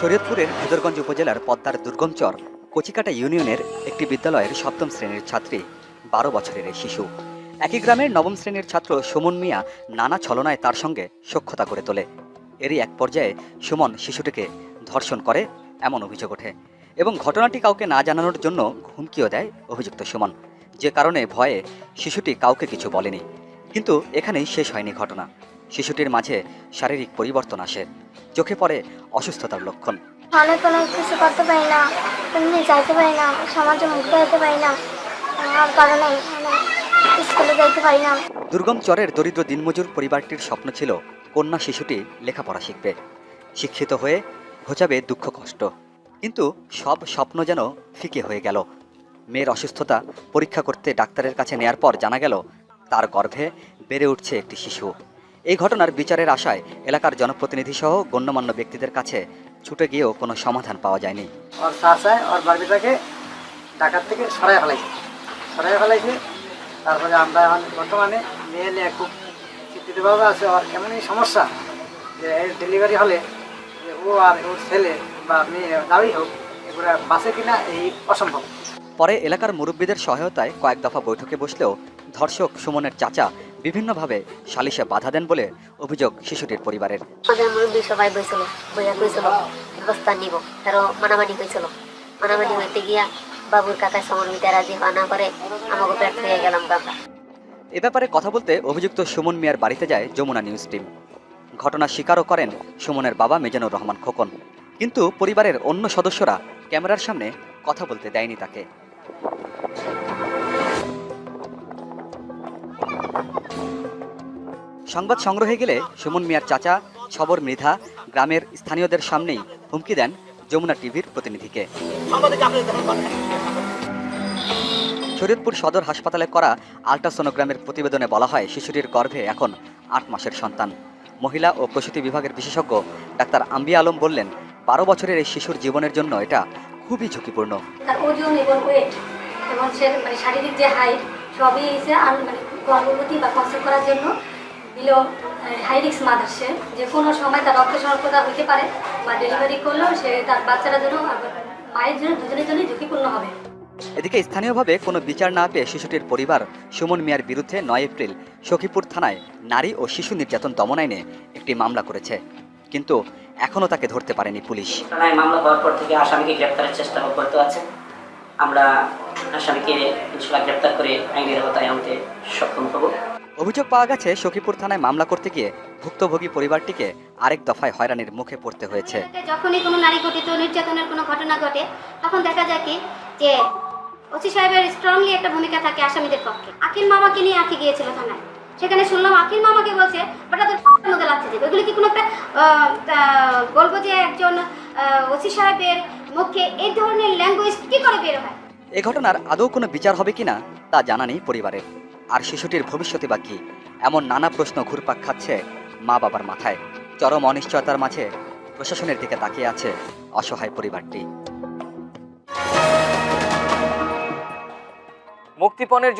শরীয়তপুরের ভেদরগঞ্জ উপজেলার পদ্মার দুর্গম চর কচিকাটা ইউনিয়নের একটি বিদ্যালয়ের সপ্তম শ্রেণির ছাত্রী, বারো বছরের শিশু। একই গ্রামের নবম শ্রেণির ছাত্র সুমন মিয়া নানা ছলনায় তার সঙ্গে সখ্যতা করে তোলে। এরই এক পর্যায়ে সুমন শিশুটিকে ধর্ষণ করে এমন অভিযোগ ওঠে এবং ঘটনাটি কাউকে না জানানোর জন্য হুমকিও দেয় অভিযুক্ত সুমন। যে কারণে ভয়ে শিশুটি কাউকে কিছু বলেনি। কিন্তু এখানেই শেষ হয়নি ঘটনা। শিশুটির মাঝে শারীরিক পরিবর্তন আসে। চোখে পড়ে অসুস্থতার লক্ষণ। অনেক কিছু করতে পারি না যাইতে পারি না সমাজে মুখ দেখাতে পারি না আর কারণে স্কুলে যাইতে পারি না। দুর্গম চরের দরিদ্র দিনমজুর পরিবারটির স্বপ্ন ছিল কন্যা শিশুটি লেখাপড়া শিখবে। শিক্ষিত হয়ে ঘোচাবে দুঃখ কষ্ট। কিন্তু সব স্বপ্ন যেন ফিকে হয়ে গেল। মেয়ের অসুস্থতা পরীক্ষা করতে ডাক্তারের কাছে নেয়ার পর জানা গেল তার গর্ভে বেড়ে উঠছে একটি শিশু। এই ঘটনার বিচারের আশায় এলাকার জনপ্রতিনিধি সহ গণ্যমান্য ব্যক্তিদের কাছে ছুটে গিয়েও কোনো সমাধান পাওয়া যায়নি। ওর চাষায় ওর বাড়িটাকে ঢাকার থেকে সরাই ফেলাইছে। সরাই ফেলাইছে তারপরে আমরা এখন বর্তমানে মেয়ে নিয়ে খুব চিন্তিতভাবে আছে। ওর এমনই সমস্যা যে এর ডেলিভারি হলে ও আর ওর ছেলে বা মেয়ে যাই হোক এগুলো বাঁচে কিনা এই অসম্ভব। পরে এলাকার মুরব্বীদের সহায়তায় কয়েক দফা বৈঠকে বসলেও ধর্ষক সুমনের চাচা বিভিন্নভাবে সালিশে বাধা দেন বলে অভিযোগ শিশুটির পরিবারের। মুরব্বী সবাই বইছিল বইয়া কইছিল ব্যবস্থা নিব তারও মানামানি মানামানি হইতে গিয়া বাবুর সমন্বিতা রাজি হওয়া না করে আমাকে ব্যর্থ হয়ে গেলাম কাকা এ ব্যাপারে কথা বলতে অভিযুক্ত সুমন মিয়ার বাড়িতে যায় যমুনা নিউজ টিম। ঘটনা স্বীকারও করেন সুমনের বাবা মেজানুর রহমান খোকন। কিন্তু পরিবারের অন্য সদস্যরা ক্যামেরার সামনে কথা বলতে দেয়নি তাকে। সংবাদ সংগ্রহে গেলে সুমন মিয়ার চাচা, ছবর মৃধা, গ্রামের স্থানীয়দের সামনেই হুমকি দেন যমুনা টিভির প্রতিনিধিকে। শরীয়তপুর সদর হাসপাতালে করা আল্ট্রাসোনোগ্রামের প্রতিবেদনে বলা হয়, শিশুটির গর্ভে এখন আট মাসের সন্তান। মহিলা ও প্রসূতি বিভাগের বিশেষজ্ঞ ডাক্তার আম্বিয়া আলম বললেন, বারো বছরের এই শিশুর জীবনের জন্য এটা খুবই ঝুঁকিপূর্ণ। ওজন এবং ওয়েট এবং সে মানে শারীরিক যে হাইট সবই এসে আর মানে গর্ভবতী বা কনসেপ্ট করার জন্য বিলো হাই রিক্স মাদার সে যে কোনো সময় তার রক্ত স্বল্পতা হতে পারে বা ডেলিভারি করলেও সে তার বাচ্চাটার জন্য মায়ের জন্য দুজনের জন্যই ঝুঁকিপূর্ণ হবে। এদিকে স্থানীয়ভাবে কোনো বিচার না পেয়ে শিশুটির পরিবার সুমন মিয়ার বিরুদ্ধে নয় এপ্রিল সখীপুর থানায় নারী ও শিশু নির্যাতন দমন আইনে একটি মামলা করেছে। কিন্তু এখনও তাকে ধরতে পারেনি পুলিশ। থানায় মামলা হওয়ার পর থেকে আসামিকে গ্রেপ্তারের চেষ্টা অব্যাহত আছে। আমরা আসামিকে ইনশাল্লাহ গ্রেপ্তার করে আইনের আওতায় আনতে সক্ষম হব। অভিযোগ পাওয়া গেছে সখীপুর থানায় মামলা করতে গিয়ে ভুক্তভোগী পরিবারটিকে আরেক দফায় হয়রানির মুখে পড়তে হয়েছে। যখনই কোনো নারী গঠিত নির্যাতনের কোনো ঘটনা ঘটে তখন দেখা যায় কি যে ওসি সাহেবের স্ট্রংলি একটা ভূমিকা থাকে আসামিদের পক্ষে। আখির মামাকে নিয়ে আখি গিয়েছিল থানায়। সেখানে শুনলাম আখির মামাকে বলছে ওটা তোর মধ্যে লাগছে যাবে ওইগুলি কি কোনো একটা বলব যে একজন ওসি সাহেবের মুখে এই ধরনের ল্যাঙ্গুয়েজ কি করে বের হয়? এ ঘটনার আদৌ কোনো বিচার হবে কিনা তা জানা নেই পরিবারের। আর শিশুটির ভবিষ্যতে বা কি? এমন নানা প্রশ্ন ঘুরপাক খাচ্ছে মা বাবার মাথায়। চরম অনিশ্চয়তার মাঝে প্রশাসনের দিকে তাকিয়ে আছে অসহায় পরিবারটি। মুক্তিপণের